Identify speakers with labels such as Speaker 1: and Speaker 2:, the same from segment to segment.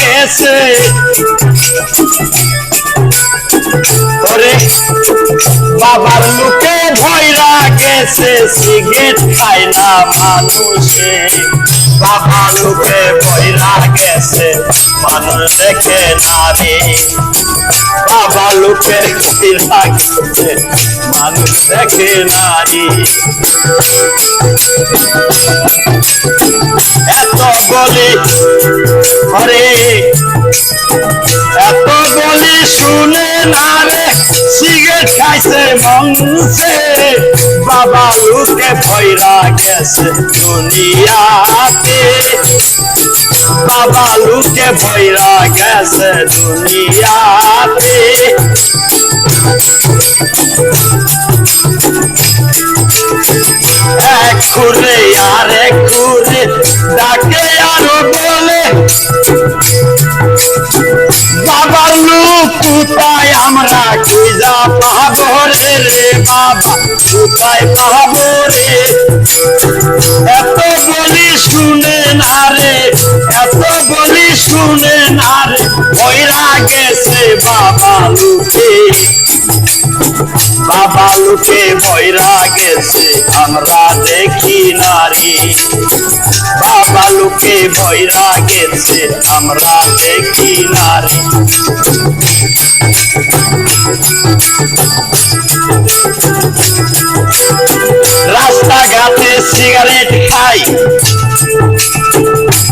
Speaker 1: গেছে। বাবার লোকে ভয়রা গেছে, সিগারেট খায় না মানুষে। বাবার লোকে ভয়রা গেছে, মানুষ দেখে না রে। বাবা লোকে ভয়রা গেছে মানুষ দেখে না রে। এত বলি হরে না রে সিগারেট খাইছে মংসে বাবা লোকে ভয়রা গেছে দুনিয়াতে। বাবা লোকে ভয়রা গেছে দুনিয়াতে। আমরা খুঁজা পাবো রে রে বাবা, কোথায় পাবো রে? এত বলি শুনে না রে, এত বলি শুনে না রে ওইরা গেছে বাবা লোকে। বাবা লোকে বইরা গেছে, আমরা দেখি নারী বাবা লোকে বইরা গেছে, আমরা দেখি নারী রাস্তাঘাটে সিগারেট খাই।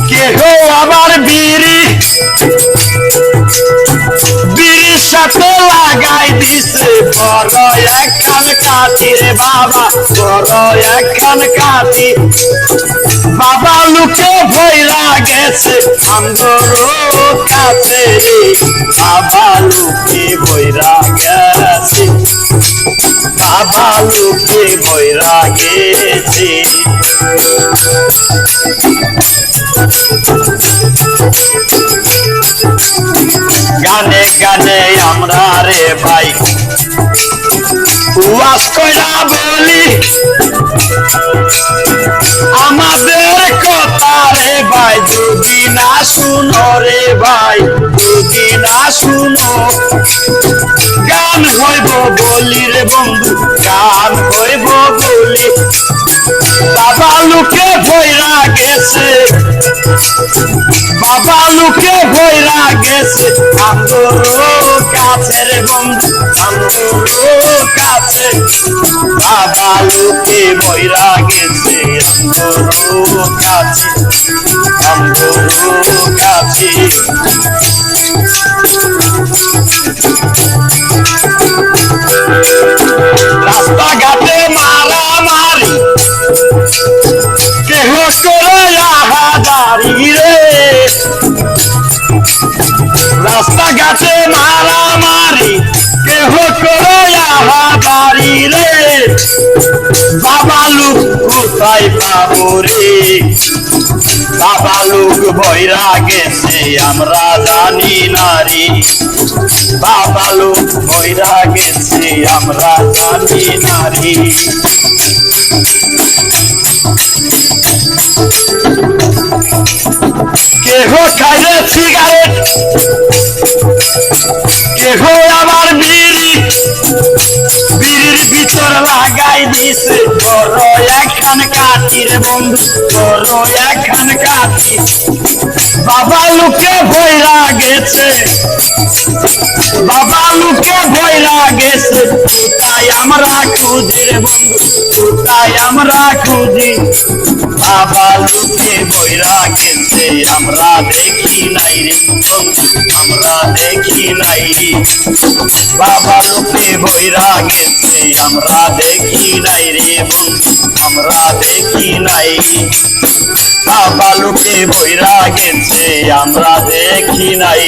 Speaker 1: কেহ আবার বিড়ি? বিড়ির সাথে লাগাই দিছে বড় একখান কাঠি রে বাবা, বড় একখান কাঠি। লুকে ভয়রা গেছে আমগরো কাছে রে বাবা লুকে ভয়রা গেছে। বাবা লুকে ভয়রা গেছে। গানে গানে আমরা রে ভাই ওয়াজ কইরা বলি ভাই, যদি না শুনো রে ভাই, যদি না শুনো। গান হইব বলি রে বন্ধু, গান হইব বলি। বাবা লোকে ভয়রা গেছে কাছে রে বন্ধু কাছে। বাবা লোকে ভয়রা গেছে কাছে। কাছে। রাস্তাঘাটে কেহ করে রাস্তাঘাটে বাবা লোক কোথায় পাবো রে? বাবা লোক গেছে, আমরা জানি নারী। বাবা লোক ভয়রা গেছে, আমরা জানি নারী। কেহ খাইলে সিগারেট কেহ আবার দিছে বড় একখান কাঠি রে বন্ধু বড় একখান কাঠি। বাবা লোকে ভয়রা গেছে। বাবা লোকে ভয়রা গেছে। তাই আমরা খুঁজি রে বন্ধু তাই আমরা খুঁজি? বাবা লোকে ভয়রা গেছে, আমরা দেখি নাই রে আমরা দেখি নাই বাবা লোকে ভয়রা গেছে, আমরা দেখি নাই ভয়রা গেছে আমরা দেখি নাই।